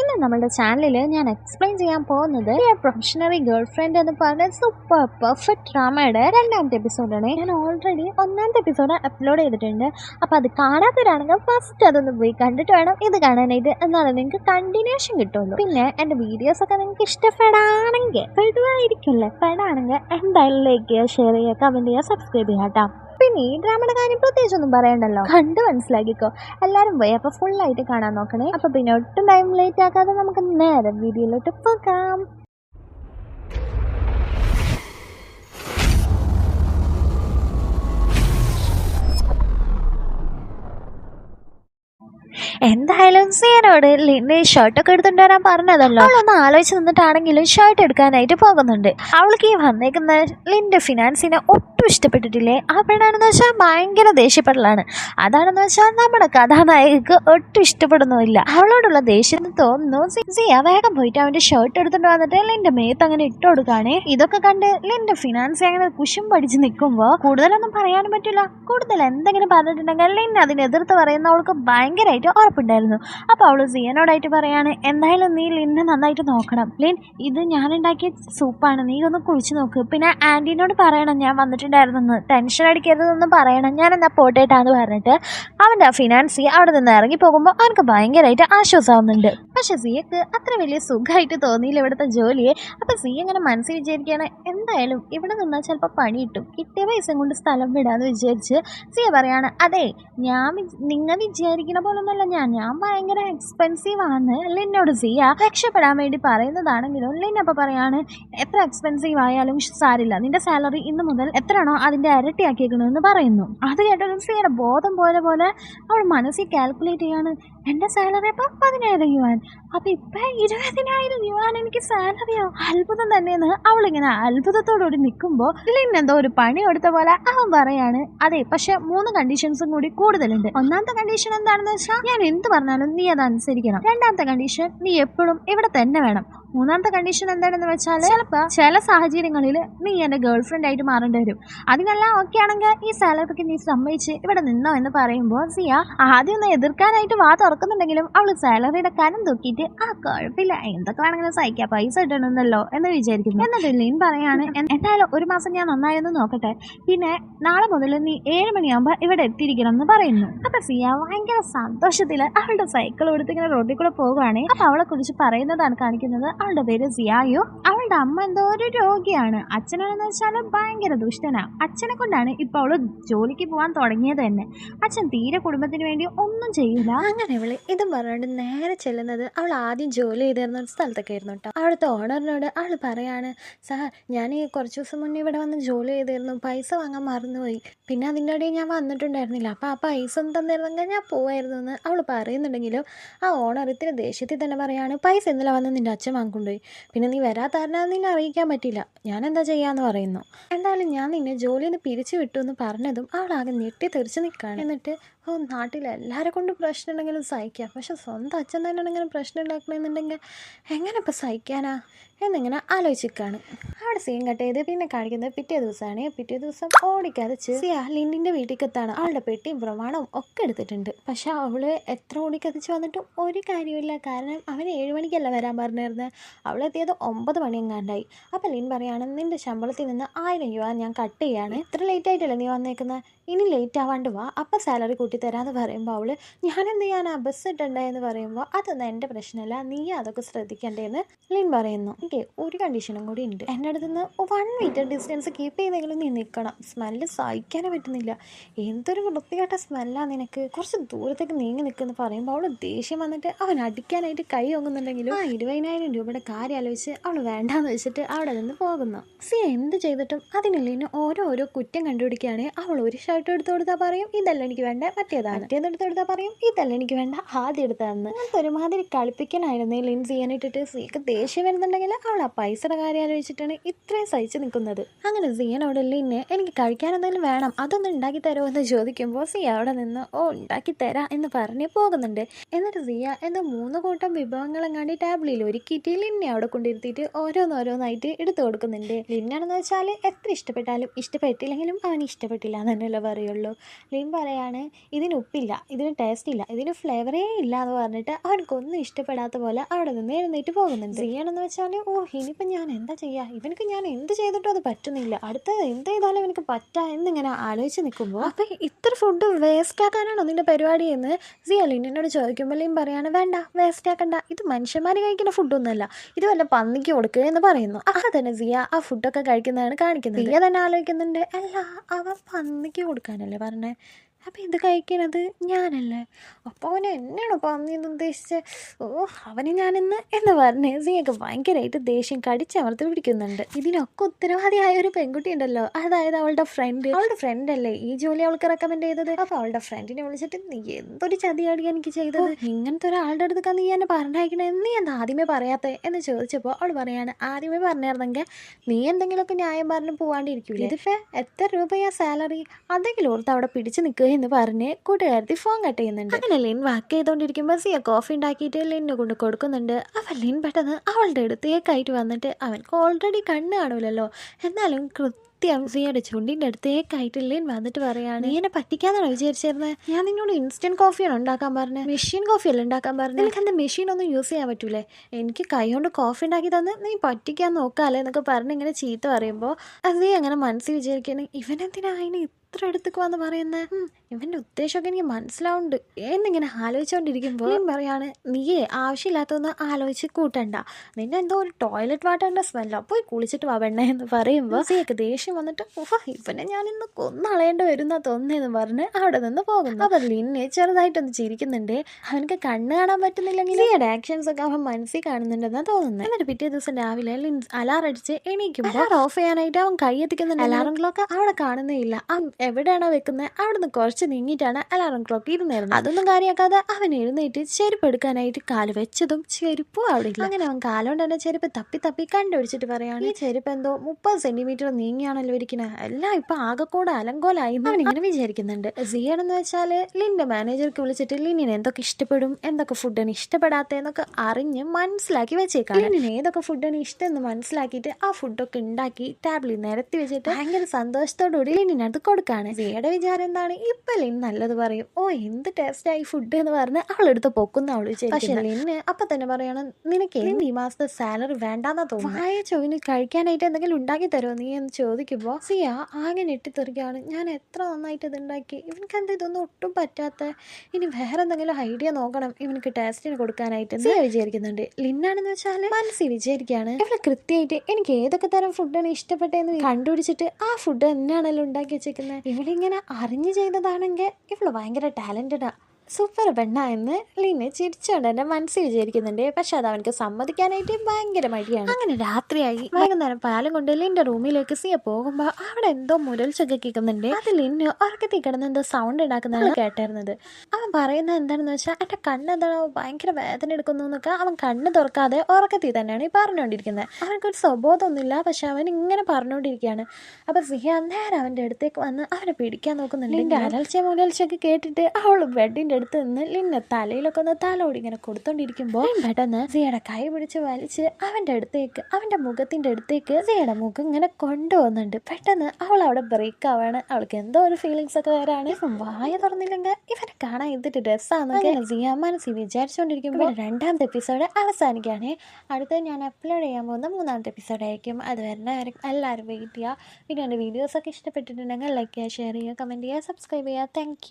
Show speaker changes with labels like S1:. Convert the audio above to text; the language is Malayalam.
S1: ഇന്ന് നമ്മുടെ ചാനലിൽ ഞാൻ എക്സ്പ്ലെയിൻ ചെയ്യാൻ പോകുന്നത് പ്രൊഫഷണറി ഗേൾ ഫ്രണ്ട് എന്ന് പറഞ്ഞ സൂപ്പർ പെർഫെക്റ്റ് ഡ്രാമയുടെ രണ്ടാമത്തെ എപ്പിസോഡാണ് ഞാൻ ഓൾറെഡി ഒന്നാമത്തെ എപ്പിസോഡ് അപ്ലോഡ് ചെയ്തിട്ടുണ്ട്. അപ്പോൾ അത് കാണാത്തവരാണെങ്കിൽ ഫസ്റ്റ് അതൊന്ന് പോയി കണ്ടിട്ട് വേണം ഇത് കാണാനായിട്ട് എന്നാലേ നിങ്ങൾക്ക് കണ്ടിന്യൂഷൻ കിട്ടുള്ളൂ. പിന്നെ എന്റെ വീഡിയോസ് ഒക്കെ നിങ്ങൾക്ക് ഇഷ്ടപ്പെടാണെങ്കിൽ പെടുവായിരിക്കുമല്ലേ പെടാണെങ്കിൽ എന്തായാലും ലൈക്ക് ചെയ്യുക ഷെയർ ചെയ്യുക കമന്റ് ചെയ്യുക സബ്സ്ക്രൈബ് ചെയ്യാം കേട്ടോ. പിന്നെ ഈ ഡ്രാമയുടെ കാര്യം പ്രത്യേകിച്ച് ഒന്നും പറയണ്ടല്ലോ. കണ്ട് മനസ്സിലാക്കിക്കോ. എല്ലാവരും പോയി അപ്പോൾ ഫുള്ളായിട്ട് കാണാൻ നോക്കണേ. അപ്പോൾ പിന്നെ ഒട്ടും ടൈം ലേറ്റ് ആക്കാതെ നമുക്ക് നേരെ വീഡിയോയിലോട്ട് പോകാം. എന്തായാലും സിയനോട് ലിന്റെ ഷർട്ടൊക്കെ എടുത്തിട്ട് വരാൻ പറഞ്ഞതല്ലോ. അവളൊന്ന് ആലോചിച്ച് നിന്നിട്ടാണെങ്കിലും ഷർട്ട് എടുക്കാനായിട്ട് പോകുന്നുണ്ട്. അവൾക്ക് ഈ വന്നേക്കുന്ന ലിന്റെ ഫിനാൻസിനെ ഒട്ടും ഇഷ്ടപ്പെട്ടിട്ടില്ലേ? ആ പെണ്ണാണെന്ന് വെച്ചാൽ ഭയങ്കര ദേഷ്യപ്പെടലാണ്. അതാണെന്ന് വെച്ചാൽ നമ്മുടെ കഥാനായകക്ക് ഒട്ടും ഇഷ്ടപ്പെടുന്നില്ല അവളോടുള്ള ദേഷ്യം തോന്നുന്നു സിയ വേഗം പോയിട്ട് അവന്റെ ഷർട്ട് എടുത്തിട്ട് വന്നിട്ട് ലിന്റെ മേത്ത് അങ്ങനെ ഇട്ട് കൊടുക്കുകയാണേ ഇതൊക്കെ കണ്ട് ലിന്റെ ഫിനാൻസ് അങ്ങനെ കുശും പഠിച്ച് നിൽക്കുമ്പോൾ കൂടുതലൊന്നും പറയാനും പറ്റില്ല. കൂടുതൽ എന്തെങ്കിലും പറഞ്ഞിട്ടുണ്ടെങ്കിൽ ലിൻ അതിനെതിർത്ത് പറയുന്ന അവൾക്ക് ഭയങ്കരമായിട്ട് ഉറപ്പുണ്ടായിരുന്നു അപ്പോൾ അവൾ സിയനോടായിട്ട് പറയാണ് എന്തായാലും നീ ലിന്നെ നന്നായിട്ട് നോക്കണം. ലിൻ ഇത് ഞാൻ ഉണ്ടാക്കിയ സൂപ്പാണ്. നീ ഒന്ന് കുഴിച്ച് നോക്ക്. പിന്നെ ആന്റീനോട് പറയണം ഞാൻ വന്നിട്ടുണ്ടായിരുന്നെന്ന്. ടെൻഷൻ അടിക്കരുതെന്ന് പറയണം. ഞാൻ എന്നാ പോട്ടേട്ടാന്ന് പറഞ്ഞിട്ട് അവന്റെ ഫിനാൻസി അവിടെ നിന്ന് ഇറങ്ങി പോകുമ്പോൾ അവനക്ക് ഭയങ്കരമായിട്ട് ആശ്വാസമാവുന്നുണ്ട് പക്ഷേ സിയക്ക് അത്ര വലിയ സുഖമായിട്ട് തോന്നിയില്ല ഇവിടുത്തെ ജോലിയെ. അപ്പം സി അങ്ങനെ മനസ്സിൽ വിചാരിക്കുകയാണ് എന്തായാലും ഇവിടെ നിന്നാൽ ചിലപ്പോൾ പണി കിട്ടും കിട്ടിയ പൈസ കൊണ്ട് സ്ഥലം വിടാമെന്ന് വിചാരിച്ച് സിയ പറയാണ് അതെ ഞാൻ നിങ്ങൾ വിചാരിക്കുന്ന പോലൊന്നുമല്ല ഞാൻ ഞാൻ ഭയങ്കര എക്സ്പെൻസീവ് ആണ്. ലിന്നോട് സിയ രക്ഷപ്പെടാൻ വേണ്ടി പറയുന്നതാണെങ്കിലും ലിൻ അപ്പോൾ പറയാണ് എത്ര എക്സ്പെൻസീവ് ആയാലും സാരില്ല. നിന്റെ സാലറി ഇന്ന് മുതൽ എത്രയാണോ അതിന്റെ ഇരട്ടിയാക്കിയേക്കണമെന്ന് പറയുന്നു. അത് കേട്ടതും സിയുടെ ബോധം പോലെ പോലെ അവൾ മനസ്സിൽ കാൽക്കുലേറ്റ് ചെയ്യാണ്. എന്റെ സാലറി അപ്പം പതിനായിരം യുവാൻ. അപ്പം ഇപ്പം ഇരുപതിനായിരം യുവാൻ എനിക്ക് സാലറിയോ അത്ഭുതം തന്നെയെന്ന് അവളിങ്ങനെ അത്ഭുതത്തോടുകൂടി നിൽക്കുമ്പോൾ ലിൻ എന്തോ ഒരു പണി കൊടുത്ത പോലെ അവൻ പറയാണ്. അതെ പക്ഷെ മൂന്ന് കണ്ടീഷൻസും കൂടി കൂടുതലുണ്ട്. ഒന്നാമത്തെ കണ്ടീഷൻ എന്താണെന്ന് വെച്ചാൽ ഞാൻ എന്ത് പറഞ്ഞാലും നീ അത് അനുസരിക്കണം. രണ്ടാമത്തെ കണ്ടീഷൻ നീ എപ്പോഴും ഇവിടെ തന്നെ വേണം. മൂന്നാമത്തെ കണ്ടീഷൻ എന്താണെന്ന് വെച്ചാൽ ചിലപ്പോൾ ചില സാഹചര്യങ്ങളിൽ നീ എന്റെ ഗേൾ ഫ്രണ്ട് ആയിട്ട് മാറേണ്ടി വരും. അതിനെല്ലാം ഓക്കെ ആണെങ്കിൽ ഈ സാലറിക്ക് നീ സമ്മതിച്ച് ഇവിടെ നിന്നോ എന്ന് പറയുമ്പോൾ സിയ ആദ്യം ഒന്ന് എതിർക്കാനായിട്ട് വാ തുറക്കുന്നുണ്ടെങ്കിലും അവൾ സാലറിയുടെ കനം തൂക്കിയിട്ട് ആ കുഴപ്പമില്ല എന്തൊക്കെ വേണമെങ്കിലും സഹിക്കാം. പൈസ ഇടണമെന്നല്ലോ എന്ന് വിചാരിക്കുന്നു. എന്നിട്ട് ലീൻ പറയാണ് എന്തായാലും ഒരു മാസം ഞാൻ നന്നായി ഒന്ന് നോക്കട്ടെ. പിന്നെ നാളെ മുതൽ നീ ഏഴ് മണിയാകുമ്പോൾ ഇവിടെ എത്തിയിരിക്കണം എന്ന് പറയുന്നു. അപ്പൊ സിയ ഭയങ്കര സന്തോഷത്തിൽ അവളുടെ സൈക്കിൾ എടുത്ത് ഇങ്ങനെ റോഡിൽ കൂടെ പോവുകയാണ് അപ്പൊ അവളെ കുറിച്ച് പറയുന്നതാണ് കാണിക്കുന്നത്. അവളുടെ പേര് സിയായോ? അവളുടെ അമ്മ എന്തോ ഒരു രോഗിയാണ്. അച്ഛനാണെന്ന് വെച്ചാൽ ഭയങ്കര ദുഷ്ടനാണ് അച്ഛനെ കൊണ്ടാണ് ഇപ്പൊ അവൾ ജോലിക്ക് പോകാൻ തുടങ്ങിയത് തന്നെ. അച്ഛൻ തീരെ കുടുംബത്തിന് വേണ്ടി ഒന്നും ചെയ്യില്ല അങ്ങനെ അവൾ ഇതും പറഞ്ഞുകൊണ്ട് നേരെ ചെല്ലുന്നത് അവൾ ആദ്യം ജോലി ചെയ്തിരുന്ന ഒരു സ്ഥലത്തൊക്കെ ആയിരുന്നു കേട്ടോ അവിടുത്തെ ഓണറിനോട് അവൾ പറയാണ് സാർ ഞാൻ ഈ കുറച്ച് ദിവസം മുന്നേ ഇവിടെ വന്ന് ജോലി ചെയ്തിരുന്നു. പൈസ വാങ്ങാൻ മറന്നുപോയി. പിന്നെ അതിന്റെ ഇടയിൽ ഞാൻ വന്നിട്ടുണ്ടായിരുന്നില്ല. അപ്പോൾ ആ പൈസ ഒന്നും തന്നിരുന്നെങ്കിൽ ഞാൻ പോവായിരുന്നു എന്ന് അവൾ പറയുന്നുണ്ടെങ്കിലും ആ ഓണർ ഇത്തിരി ദേഷ്യത്തിൽ തന്നെ പറയാണ് പൈസ ഇന്നലെ വന്ന് നിന്റെ അച്ഛൻ വാങ്ങിക്കൊണ്ടുപോയി. പിന്നെ നീ വരാത്ത കാരണം നിന്നെ അറിയിക്കാൻ പറ്റില്ല. ഞാൻ എന്താ ചെയ്യാന്ന് പറയുന്നു. എന്തായാലും ഞാൻ നിന്നെ ജോലിയിൽ നിന്ന് പിരിച്ചു വിട്ടു എന്ന് പറഞ്ഞതും അവളാകെ ഞെട്ടി തെറിച്ച് നിൽക്കുകയാണ് എന്നിട്ട് ഓ നാട്ടിൽ എല്ലാവരെ കൊണ്ട് പ്രശ്നം ഉണ്ടെങ്കിലും സഹിക്കാം. പക്ഷെ സ്വന്തം അച്ഛൻ തന്നെ ഇങ്ങനെ പ്രശ്നം ഉണ്ടാക്കണമെന്നുണ്ടെങ്കിൽ എങ്ങനെ ഇപ്പോൾ സഹിക്കാനാ? എന്നിങ്ങനെ ആലോചിക്കാണ് അവിടെ സീൻ കട്ട് ചെയ്ത് പിന്നെ കാണിക്കുന്നത് പിറ്റേ ദിവസമാണ്. പിറ്റേ ദിവസം ഓടിക്കാതെ സിയ ലിൻഡിന്റെ വീട്ടിലേക്ക് എത്താണ് അവളുടെ പെട്ടിയും പ്രമാണവും ഒക്കെ എടുത്തിട്ടുണ്ട്. പക്ഷെ അവൾ എത്ര ഓടിക്കത്തിച്ച് വന്നിട്ടും ഒരു കാര്യമില്ല കാരണം അവൻ ഏഴ് മണിക്കല്ല വരാൻ പറഞ്ഞിരുന്നത് അവളെത്തിയത് ഒമ്പത് മണി എങ്ങാണ്ടായി അപ്പം ലിൻ പറയാണ് നിന്റെ ശമ്പളത്തിൽ നിന്ന് ആയിരം രൂപ ഞാൻ കട്ട് ചെയ്യാണ്. ഇത്ര ലേറ്റ് ആയിട്ടല്ലേ നീ വന്നേക്കുന്നത് ഇനി ലേറ്റ് ആവാണ്ട് വാ. അപ്പം സാലറി കൂട്ടി. തരാമെന്ന് പറയുമ്പോൾ അവൾ ഞാൻ എന്ത് ചെയ്യാനാ ബസ് ഇട്ടണ്ടെന്ന് പറയുമ്പോൾ അതൊന്നും എന്റെ പ്രശ്നമല്ല. നീ അതൊക്കെ ശ്രദ്ധിക്കണ്ടേന്ന് ലിൻ പറയുന്നു. എനിക്ക് ഒരു കണ്ടീഷനും കൂടി ഉണ്ട്. എന്റെ അടുത്ത് നിന്ന് വൺ മീറ്റർ ഡിസ്റ്റൻസ് കീപ്പ് ചെയ്തെങ്കിലും നീ നിൽക്കണം സ്മെല്ല് സഹിക്കാനേ പറ്റുന്നില്ല. എന്തൊരു വൃത്തികെട്ട സ്മെല്ലാണ് നിനക്ക്. കുറച്ച് ദൂരത്തേക്ക് നീങ്ങി നിൽക്കുന്നു പറയുമ്പോൾ അവൾ ദേഷ്യം വന്നിട്ട് അവൻ അടിക്കാനായിട്ട് കൈ ഒങ്ങുന്നുണ്ടെങ്കിലും ആ ഇരുപതിനായിരം രൂപയുടെ കാര്യം ആലോചിച്ച് അവൾ വേണ്ടാന്ന് വെച്ചിട്ട് അവിടെ നിന്ന് പോകുന്നു. സി എന്ത് ചെയ്തിട്ടും അതിനുള്ളിന് ഓരോ കുറ്റം കണ്ടുപിടിക്കുകയാണെങ്കിൽ അവൾ ഒരു ഷർട്ട് എടുത്തു കൊടുത്താൽ പറയും ഇതല്ല എനിക്ക് വേണ്ട മറ്റേതാണ്? മറ്റേത് എടുത്ത് കൊടുത്താൽ പറയും? ഇതല്ല എനിക്ക് വേണ്ട. ആദ്യം എടുത്തതെന്ന്. ഒരുമാതിരി കളിപ്പിക്കാനായിരുന്നേ ലിൻ ഇട്ടിട്ട് സിയക്ക് ദേഷ്യം വരുന്നുണ്ടെങ്കിൽ അവൾ ആ പൈസയുടെ കാര്യം ആലോചിച്ചിട്ടാണ് ഇത്രയും സഹിച്ചു നിൽക്കുന്നത്. അങ്ങനെ സിയനോട് ലിന്നെ എനിക്ക് കഴിക്കാൻ എന്തെങ്കിലും വേണം അതൊന്നും ഉണ്ടാക്കി തരുമോ എന്ന് ചോദിക്കുമ്പോൾ സിയ അവിടെ നിന്ന് ഓ ഉണ്ടാക്കി തരാം എന്ന് പറഞ്ഞ് പോകുന്നുണ്ട്. എന്നിട്ട് സിയ എന്തോ മൂന്ന് കൂട്ടം വിഭവങ്ങളെങ്ങാണ്ടി ടാബ്ലിൽ ഒരുക്കിയിട്ട് ലിന്നെ അവിടെ കൊണ്ടിരുത്തിയിട്ട് ഓരോന്നോരോന്നായിട്ട് എടുത്തു കൊടുക്കുന്നുണ്ട്. ലിന്നാണെന്ന് വെച്ചാൽ എത്ര ഇഷ്ടപ്പെട്ടാലും ഇഷ്ടപ്പെട്ടില്ലെങ്കിലും അവന് ഇഷ്ടപ്പെട്ടില്ല എന്നല്ലേ പറയുള്ളൂ. ലിൻ പറയാണ്
S2: ഇതിന് ഉപ്പില്ല ഇതിന് ടേസ്റ്റ് ഇല്ല ഇതിന് ഫ്ലേവറേ ഇല്ല എന്ന് പറഞ്ഞിട്ട് അവനക്കൊന്നും ഇഷ്ടപ്പെടാത്ത പോലെ അവിടെ നിന്ന് എഴുന്നേറ്റ് പോകുന്നുണ്ട്. ചെയ്യണമെന്ന് വെച്ചാൽ ഓ ഇനിയിപ്പോൾ ഞാൻ എന്താ ചെയ്യുക ഇവനക്ക് ഞാൻ എന്ത് ചെയ്തിട്ടും അത് പറ്റുന്നില്ല. അടുത്തത് എന്ത് ചെയ്താലും ഇവനക്ക് പറ്റാ എന്നിങ്ങനെ ആലോചിച്ച് നിൽക്കുമ്പോൾ അപ്പം ഇത്ര ഫുഡ് വേസ്റ്റ് ആക്കാനാണോ നിന്റെ പരിപാടി എന്ന് സിയ ലിന്നോട് ചോദിക്കുമ്പോൾ ലിൻ പറയാണ് വേണ്ട വേസ്റ്റ് ആക്കണ്ട. ഇത് മനുഷ്യന്മാർ കഴിക്കുന്ന ഫുഡൊന്നുമല്ല ഇത് വല്ല പന്നിക്ക് കൊടുക്കുക എന്ന് പറയുന്നു. അപ്പം തന്നെ സിയ ആ ഫുഡൊക്കെ കഴിക്കുന്നതാണ് കാണിക്കുന്നത്. സിയ തന്നെ ആലോചിക്കുന്നുണ്ട് അല്ല അവൻ പന്നിക്ക് കൊടുക്കാനല്ലേ പറഞ്ഞേ? അപ്പം ഇത് കഴിക്കണത് ഞാനല്ലേ? അപ്പോൾ അവൻ എന്നാണോ പന്നിയെന്ന് ഉദ്ദേശിച്ച് ഓ അവന് ഞാനിന്ന് എന്ന് പറഞ്ഞ് സിയൊക്കെ ഭയങ്കരമായിട്ട് ദേഷ്യം കടിച്ചമർത്തി പിടിക്കുന്നുണ്ട്. ഇതിനൊക്കെ ഉത്തരവാദിയായ ഒരു പെൺകുട്ടി ഉണ്ടല്ലോ. അതായത് അവളുടെ ഫ്രണ്ട് അവളുടെ ഫ്രണ്ട് അല്ലേ ഈ ജോലി അവൾക്ക് റെക്കമെൻഡ് ചെയ്തത്? അപ്പോൾ അവളുടെ ഫ്രണ്ടിനെ വിളിച്ചിട്ട് നീ എന്തൊരു ചതിയാടി എനിക്ക് ചെയ്തത്? ഇങ്ങനത്തെ ഒരാളുടെ അടുത്തൊക്കെ നീ എന്നെ പറഞ്ഞയക്കണേ നീ എന്താ ആദ്യമേ പറയാത്ത? എന്ന് ചോദിച്ചപ്പോൾ അവൾ പറയാണ് ആദ്യമേ പറഞ്ഞിരുന്നെങ്കിൽ നീ എന്തെങ്കിലുമൊക്കെ ന്യായം പറഞ്ഞ് പോവാണ്ടിരിക്കില്ല ഇതിപ്പോൾ എത്ര രൂപയാ സാലറി? അതെങ്കിലും ഓർത്ത് അവിടെ പിടിച്ചു നിൽക്കുക എന്ന് പറഞ്ഞ് കൂട്ടുകാരത്തി ഫോൺ കട്ട് ചെയ്യുന്നുണ്ട്. അങ്ങനെ ലിൻ വാക്ക് ചെയ്തുകൊണ്ടിരിക്കുമ്പോൾ സിയ കോഫി ഉണ്ടാക്കിയിട്ട് ലിന്നു കൊണ്ട് കൊടുക്കുന്നുണ്ട്. അവൻ ലിൻ പെട്ടെന്ന് അവളുടെ അടുത്തേക്കായിട്ട് വന്നിട്ട് അവൻക്ക് ഓൾറെഡി കണ്ണ് കാണൂലല്ലോ. എന്നാലും കൃത്യം സിയുടെ ചുണ്ടിന്റെ അടുത്തേക്കായിട്ട് ലിൻ വന്നിട്ട് പറയാണ് നീ എന്നെ പറ്റിക്കാന്നാണോ വിചാരിച്ചിരുന്നത് ഞാൻ നിന്നോട് ഇൻസ്റ്റന്റ് കോഫിയാണ് ഉണ്ടാക്കാൻ പറഞ്ഞത് മെഷീൻ കോഫിയല്ല ഉണ്ടാക്കാൻ പറഞ്ഞത് എനിക്ക് എന്താ മെഷീൻ ഒന്നും യൂസ് ചെയ്യാൻ പറ്റൂലേ? എനിക്ക് കൈ കൊണ്ട് കോഫി ഉണ്ടാക്കി തന്ന് നീ പറ്റിക്കാൻ നോക്കാല്ലേ എന്നൊക്കെ പറഞ്ഞ് ഇങ്ങനെ ചീത്ത പറയുമ്പോൾ അത് അങ്ങനെ മനസ്സിൽ വിചാരിക്കുന്നു ഇവനെന്തിനാ അതിന് ഇത്ര എടുത്തുക്കുവാന്ന് വന്ന് പറയുന്നത് ഇവന്റെ ഉദ്ദേശമൊക്കെ എനിക്ക് മനസ്സിലാവുന്നുണ്ട്. എന്നിങ്ങനെ ആലോചിച്ചുകൊണ്ടിരിക്കുമ്പോൾ ഞാൻ പറയാണ് നീയേ ആവശ്യമില്ലാത്തൊന്ന് ആലോചിച്ച് കൂട്ടണ്ട. നിന്നെ എന്തോ ഒരു ടോയ്ലറ്റ് വാട്ടറിന്റെ സ്മെല്ലോ പോയി കുളിച്ചിട്ട് വാ വെണ്ണ എന്ന് പറയുമ്പോൾ സിയൊക്കെ ദേഷ്യം വന്നിട്ട് ഇവനെ ഞാൻ ഇന്ന് കൊന്നളയേണ്ടി വരുന്ന തോന്നിയെന്ന് പറഞ്ഞ് അവിടെ നിന്ന് പോകുന്നു. അപ്പൊ ലിന്നെ ചെറുതായിട്ടൊന്ന് ചിരിക്കുന്നുണ്ട്. അവനക്ക് കണ്ണ് കാണാൻ പറ്റുന്നില്ലെങ്കിൽ സിയുടെ ആക്ഷൻസ് ഒക്കെ അവൻ മനസ്സിൽ കാണുന്നുണ്ടെന്നാണ് തോന്നുന്നത് എന്നിട്ട് പിറ്റേ ദിവസം രാവിലെ ലിൻസ് അലാർ അടിച്ച് എണീക്കുമ്പോൾ ഓഫ് ചെയ്യാനായിട്ട് അവൻ കൈ എത്തിക്കുന്നുണ്ട്. അലാറം ക്ലോക്ക് അവിടെ കാണുന്നേയില്ല അവൻ എവിടെയാണോ വെക്കുന്നത്? അവിടെ നിന്ന് കുറച്ച് നീങ്ങിയിട്ടാണ് അലാറം ക്ലോക്ക് ഇരുന്നിരുന്നത്. അതൊന്നും കാര്യമാക്കാതെ അവൻ എഴുന്നേറ്റ് ചെരുപ്പ് എടുക്കാനായിട്ട് കാൽ വെച്ചതും ചെരുപ്പും അവിടെ ഇല്ല അങ്ങനെ അവൻ കാലുകൊണ്ട് തന്നെ ചെരുപ്പ് തപ്പി തപ്പി കണ്ടുപിടിച്ചിട്ട് പറയാണ് ഈ ചെരുപ്പ് എന്തോ മുപ്പത് സെന്റിമീറ്റർ നീങ്ങിയാണല്ലോ ഇരിക്കുന്നത് എല്ലാം ഇപ്പൊ ആകെക്കൂടെ അലങ്കോലായി അവൻ ഇങ്ങനെ വിചാരിക്കുന്നുണ്ട്. സിയാണെന്ന് വെച്ചാൽ ലിന്റെ മാനേജർക്ക് വിളിച്ചിട്ട് ലിനിന് എന്തൊക്കെ ഇഷ്ടപ്പെടും എന്തൊക്കെ ഫുഡാണ് ഇഷ്ടപ്പെടാത്തതെന്നൊക്കെ അറിഞ്ഞ് മനസ്സിലാക്കി വെച്ചേക്കാം ലിന്നിന് ഏതൊക്കെ ഫുഡാണ് ഇഷ്ടം എന്ന് മനസ്സിലാക്കിയിട്ട് ആ ഫുഡൊക്കെ ഉണ്ടാക്കി ടാബ്ലിൽ നിരത്തി വെച്ചിട്ട് ഭയങ്കര സന്തോഷത്തോടുകൂടി ലിന്നിനടുത്ത് കൊടുക്കാണ് സിയുടെ വിചാരം എന്താണ്? ഇപ്പം ലിൻ നല്ലത് പറയും. ഓ എന്ത് ടേസ്റ്റ് ആയി ഫുഡ് എന്ന് പറഞ്ഞ് അവളെടുത്ത് പൊക്കുന്ന അവൾ പക്ഷെ ലിന്ന് അപ്പൊ തന്നെ പറയണം നിനക്ക് ഈ മാസത്തെ സാലറി വേണ്ടാന്നാ തോന്നുന്നു? ആയ ചോവിന് കഴിക്കാനായിട്ട് എന്തെങ്കിലും ഉണ്ടാക്കി തരുമോ നീ എന്ന് ചോദിക്കുമ്പോ സിയ ആകെ ഞെട്ടിത്തെറിക്കുകയാണ്. ഞാൻ എത്ര നന്നായിട്ട് ഇത് ഉണ്ടാക്കി. ഇവനക്ക് എന്താ ഇതൊന്നും ഒട്ടും പറ്റാത്ത? ഇനി വേറെ എന്തെങ്കിലും ഐഡിയ നോക്കണം ഇവനക്ക് ടേസ്റ്റിന് കൊടുക്കാനായിട്ട്. സിയ വിചാരിക്കുന്നുണ്ട്. ലിന്നാണെന്ന് വെച്ചാൽ മനസ്സിൽ വിചാരിക്കുകയാണ്. ഇവിടെ കൃത്യമായിട്ട് എനിക്ക് ഏതൊക്കെ തരം ഫുഡാണ് ഇഷ്ടപ്പെട്ടതെന്ന് കണ്ടുപിടിച്ചിട്ട് ആ ഫുഡ് തന്നെയാണല്ലോ ഉണ്ടാക്കി വെച്ചേക്കുന്നത് ഇവളിങ്ങനെ അറിഞ്ഞു ചെയ്തതാണെങ്കിൽ ഇവൾ ഭയങ്കര ടാലന്റഡാ സൂപ്പർ പെണ്ണ എന്ന് ലീന ചിരിച്ചുകൊണ്ട് എന്റെ മനസ്സിൽ വിചാരിക്കുന്നുണ്ട്. പക്ഷെ അത് അവനക്ക് സമ്മതിക്കാനായിട്ട് ഭയങ്കര മടിയാണ്. അങ്ങനെ രാത്രിയായി. വൈകുന്നേരം പാലം കൊണ്ട് ലിന്റെ റൂമിലേക്ക് സിയ പോകുമ്പോൾ അവിടെ എന്തോ മുരൽ ചൊക്കെ കേൾക്കുന്നുണ്ട്. അത് ലിന് ഉറക്കത്തിൽ കിടന്ന് എന്തോ സൗണ്ട് ഉണ്ടാക്കുന്നതാണ് കേട്ടായിരുന്നത് അവൻ പറയുന്നത് എന്താണെന്ന് വെച്ചാൽ എന്റെ കണ്ണ് എന്താണോ ഭയങ്കര വേദന എടുക്കുന്നു എന്നൊക്കെ അവൻ കണ്ണ് തുറക്കാതെ ഉറക്കത്തിൽ തന്നെയാണ് ഈ പറഞ്ഞുകൊണ്ടിരിക്കുന്നത്. അവനക്കൊരു സ്വബോധമൊന്നുമില്ല പക്ഷെ അവൻ ഇങ്ങനെ പറഞ്ഞുകൊണ്ടിരിക്കുകയാണ്. അപ്പൊ സിയ നേരെ അവന്റെ അടുത്തേക്ക് വന്ന് അവനെ പിടിക്കാൻ നോക്കുന്നുണ്ട്. ലിന്റെ അലർച്ച കേട്ടിട്ട് കേട്ടിട്ട് അവൾ ബെഡിന്റെ അടുത്ത് നിന്ന് ലിന്നെ തലയിലൊക്കെ ഒന്ന് തലോടി ഇങ്ങനെ കൊടുത്തോണ്ടിരിക്കുമ്പോൾ പെട്ടെന്ന് സിയുടെ കൈ പിടിച്ച് വലിച്ച് അവന്റെ അടുത്തേക്ക് അവന്റെ മുഖത്തിന്റെ അടുത്തേക്ക് സിയുടെ മുഖം ഇങ്ങനെ കൊണ്ടുപോകുന്നുണ്ട് പെട്ടെന്ന് അവൾ അവിടെ ബ്രേക്ക് ആവാണ്. അവൾക്ക് എന്തോ ഒരു ഫീലിങ്സ് ഒക്കെ വരാണ്. വായ തുറന്നില്ലെങ്കിൽ ഇവനെ കാണാൻ എന്തിട്ട് ഡ്രസ്സാന്ന് സിയ മനസ്സിൽ വിചാരിച്ചുകൊണ്ടിരിക്കുമ്പോൾ രണ്ടാമത്തെ എപ്പിസോഡ് അവസാനിക്കുകയാണ്. അടുത്ത ഞാൻ അപ്ലോഡ് ചെയ്യാൻ പോകുന്ന മൂന്നാമത്തെ എപ്പിസോഡ് ആയിരിക്കും. അത് വരുന്നവരെ എല്ലാവരും വെയിറ്റ് ചെയ്യുക. പിന്നെ എന്റെ വീഡിയോസൊക്കെ ഇഷ്ടപ്പെട്ടിട്ടുണ്ടെങ്കിൽ ലൈക്ക് ചെയ്യുക ഷെയർ ചെയ്യുക കമന്റ് ചെയ്യുക സബ്സ്ക്രൈബ് ചെയ്യുക. താങ്ക്